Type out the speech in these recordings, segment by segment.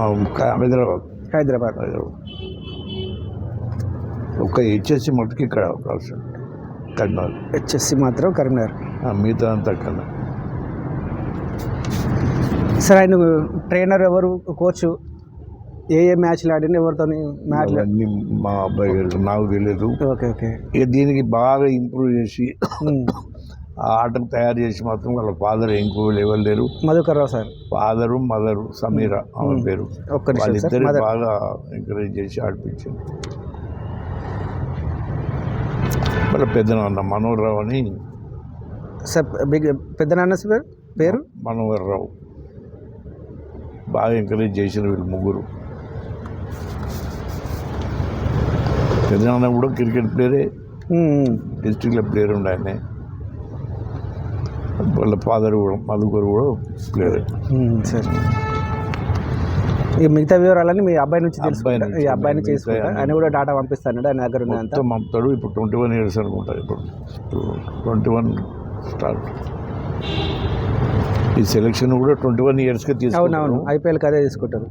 హైదరాబాద్ హైదరాబాద్. హైదరాబాద్. ఒక హెచ్ఎస్సి మటుకు ఇక్కడ అవకాశం కర్నూలు. హెచ్ఎస్సి మాత్రం కరీంనగర్. మిగతా అంతా కన్నా సార్ ఆయన ట్రైనర్ ఎవరు? కోచ్? ఏ ఏ మ్యాచ్లు ఆడిన ఎవరితో మ్యాచ్లు? అవన్నీ మా అబ్బాయి నాకు తెలియదు ఓకే ఓకే. ఇక దీనికి బాగా ఇంప్రూవ్ చేసి ఉమ్. ఆ ఆటను తయారు చేసి మాత్రం వాళ్ళ ఫాదర్ ఇంకో లెవెల్ లేరు. Madhukar Rao sir. Father mother Sameera ఆమె పేరు. వాళ్ళిద్దరు బాగా ఎంకరేజ్ చేసి ఆడిపించారు. వాళ్ళ పెద్ద నాన్న మనోహర్ రావు అని సార్ బిగ్ పెద్ద నాన్న సార్ పేరు? మనోహర్ రావు. బాగా ఎంకరేజ్ చేసిన వీళ్ళు ముగ్గురు. పెద్ద నాన్న కూడా క్రికెట్ ప్లేయరే. డిస్ట్రిక్ట్లో ప్లేయర్ ఉండే వాళ్ళ ఫాదర్ కూడా మధుకర్ కూడా ప్లేయరే ఉమ్, సార్. ఈ మిగతా వివరాలన్నీ మీ అబ్బాయి నుంచి తెలుసుకుంటా. ఈ అబ్బాయి నుంచి. ఆయన కూడా డాటా పంపిస్తాను ఆయన దగ్గర ఉన్నదంతా. పంపుతాడు. ఇప్పుడు ట్వంటీ వన్ ఇయర్స్ అనుకుంటా ఇప్పుడు. ట్వంటీ వన్ స్టార్ట్ ఈ సెలక్షన్ కూడా ట్వంటీ వన్ ఇయర్స్కి అవునవును తీసుకున్నాను ఐపీఎల్కి అదే తీసుకుంటారు.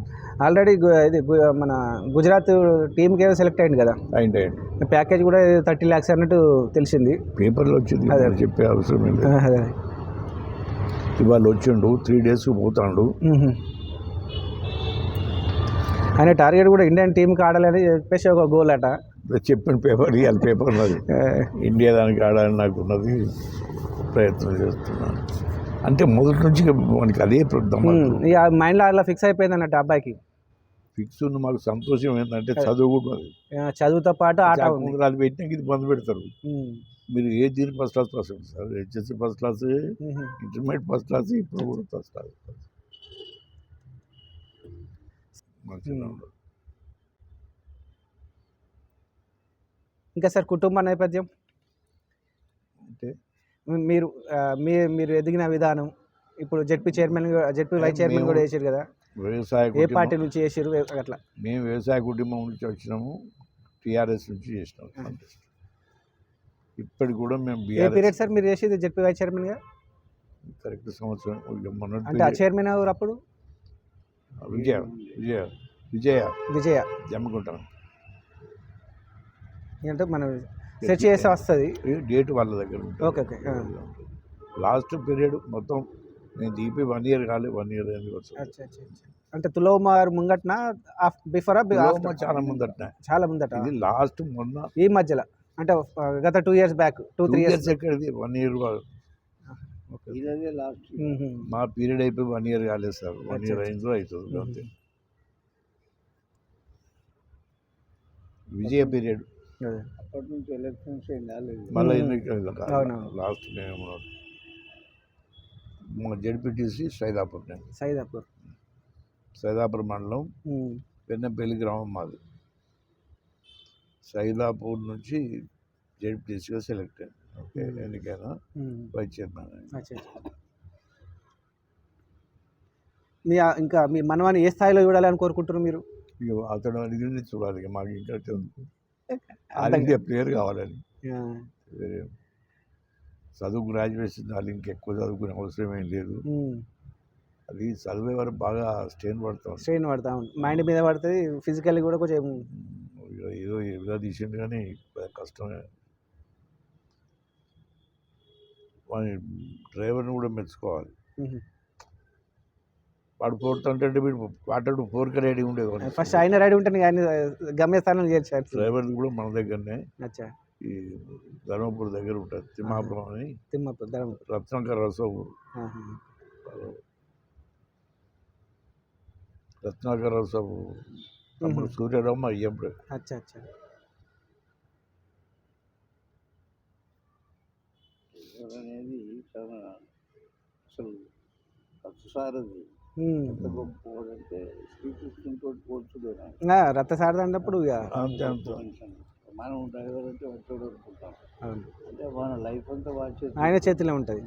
ఆల్రెడీ ఇది మన గుజరాత్ టీంకి ఏదో సెలెక్ట్ అయింది కదా. అయింది అయింది. ప్యాకేజ్ కూడా థర్టీ ల్యాక్స్ అన్నట్టు తెలిసింది. పేపర్లో వచ్చింది అదే. చెప్పే అవసరం లేదు. అదే. ఇవాళ వచ్చిండు త్రీ డేస్ పోతాడు. ఆయన టార్గెట్ కూడా ఇండియన్ టీంకి ఆడాలని చెప్పేసి ఒక గోల్ అట. చెప్పిన పేపర్ ఇవాళ పేపర్ ఉన్నది. ఇండియా దానికి ఆడాలని నాకు ఉన్నది ప్రయత్నం చేస్తున్నాను. అంటే మొదటి నుంచి మనకి అదే. ఇక మైండ్లో అలా ఫిక్స్ అయిపోయింది అన్నట్టు అబ్బాయికి. ఫిక్స్ ఉన్న మాకు సంతోషం ఏంటంటే చదువు కూడా చదువుతో పాటు ఆట పెట్టినాక ఇది బంద్ పెడతారు. మీరు ఏ దీని ఫస్ట్ క్లాస్ పాస్ అవ్వండి sir? HSC first class. Intermediate first class ఇప్పుడు కూడా ఫస్ట్ క్లాస్. ఇంకా సార్ కుటుంబ నేపథ్యం? అంటే? మీరు మీ మీరు ఎదిగిన విధానం ఇప్పుడు ZP chairman ZP vice chairman కూడా చేసారు కదా? వ్యవసాయ ఏ పార్టీ నుంచి చేసారు అట్లా. మేము వ్యవసాయ కుటుంబం నుంచి వచ్చినాము టీఆర్ఎస్ నుంచి చేసినాము ఇప్పటికి కూడా మేము ఏ పీరియడ్ సార్ మీరు చేసేది జడ్పీ వైస్ చైర్మన్గా కరెక్ట్ సంవత్సరం అంటే ఆ చైర్మన్ ఎవరు అప్పుడు? విజయ విజయ విజయ. విజయ. జమ్ముకుంటాం అంటే మనం సెర్చ్ చేస్తే వస్తుంది. డేట్ వాళ్ళ దగ్గర ఉంటుంది. Okay okay. లాస్ట్ పీరియడ్ మొత్తం నేను దీపి వన్ ఇయర్ కాలేదు వన్ ఇయర్. అంటే తులోమార్ ముంగట్న బిఫోర్ చాలా ముందట చాలా ముందట. ఇది లాస్ట్ మొన్న ఈ మధ్యలో. అంటే గత two years back two three years ఎక్కడిది వన్ ఇయర్ లాస్ట్ మా పీరియడ్ అయిపోయి వన్ ఇయర్ కాలేదు సార్. One year. అయిందో అవుతుంది అంతే. విజయ పీరియడ్ అప్పటి నుంచి ఎలక్షన్స్ మళ్ళీ. లాస్ట్ మా జడ్పీటీసీ సైదాపూర్ సైదాపూర్. సైదాపూర్ మండలం పెన్నపల్లి గ్రామం మాది. సైదాపూర్ నుంచి జడ్పీటీసీగా సెలెక్ట్ అయ్యాను. ఓకే. ఎన్నికైనా వైస్ చైర్మన్ మీ ఇంకా మీ మనవాన్ని ఏ స్థాయిలో చూడాలని కోరుకుంటున్నారు మీరు? ఇక అతడు అడిగింది చూడాలి మాకు ఇంకా చదువు ఇండియా ప్లేయర్ కావాలని. చదువు గ్రాడ్యుయేషన్ వాళ్ళు ఇంకెక్కువ చదువుకునే అవసరం ఏం లేదు. అది చదివే వరకు బాగా స్ట్రెయిన్ పడతాం. స్ట్రెయిన్ పడతా. మైండ్ మీద పడుతుంది ఫిజికల్లీ కూడా కొంచెం ఏదో ఏదో తీసిండు కానీ కష్టమే. వాని డ్రైవర్ని కూడా మెచ్చుకోవాలి. వాడు అంటే వీడు వాటాడు ఫోర్కి రెడీ ఉండేవాడు ఫస్ట్ ఆయన రెడీ ఉంటే ఆయన గమ్యస్థానం చేర్చారు. డ్రైవర్ కూడా మన దగ్గరనే ఈ ధర్మపురి దగ్గర ఉంటుంది తిమ్మాపురం అని. తిమ్మప్ప ధర్మ రత్నాకర్ ఆహా. రత్నాకర్ రసవు తమ్ముడు సూర్యరావు మా అయ్యప్పుడు అచ్చా అచ్చా. అనేది చాలా అసలు ప్రతిసారది ఉమ్. ఎంత గొప్పవాడంటే శ్రీకృష్ణుతో పోల్చులేనా ఆ, రథ సారథి అన్నప్పుడు మనం డ్రైవర్ అంటే వచ్చాడు అనుకుంటాం. అవును. అంటే మన లైఫ్ అంతా వాచ్ ఆయన చేతిలో ఉంటుంది.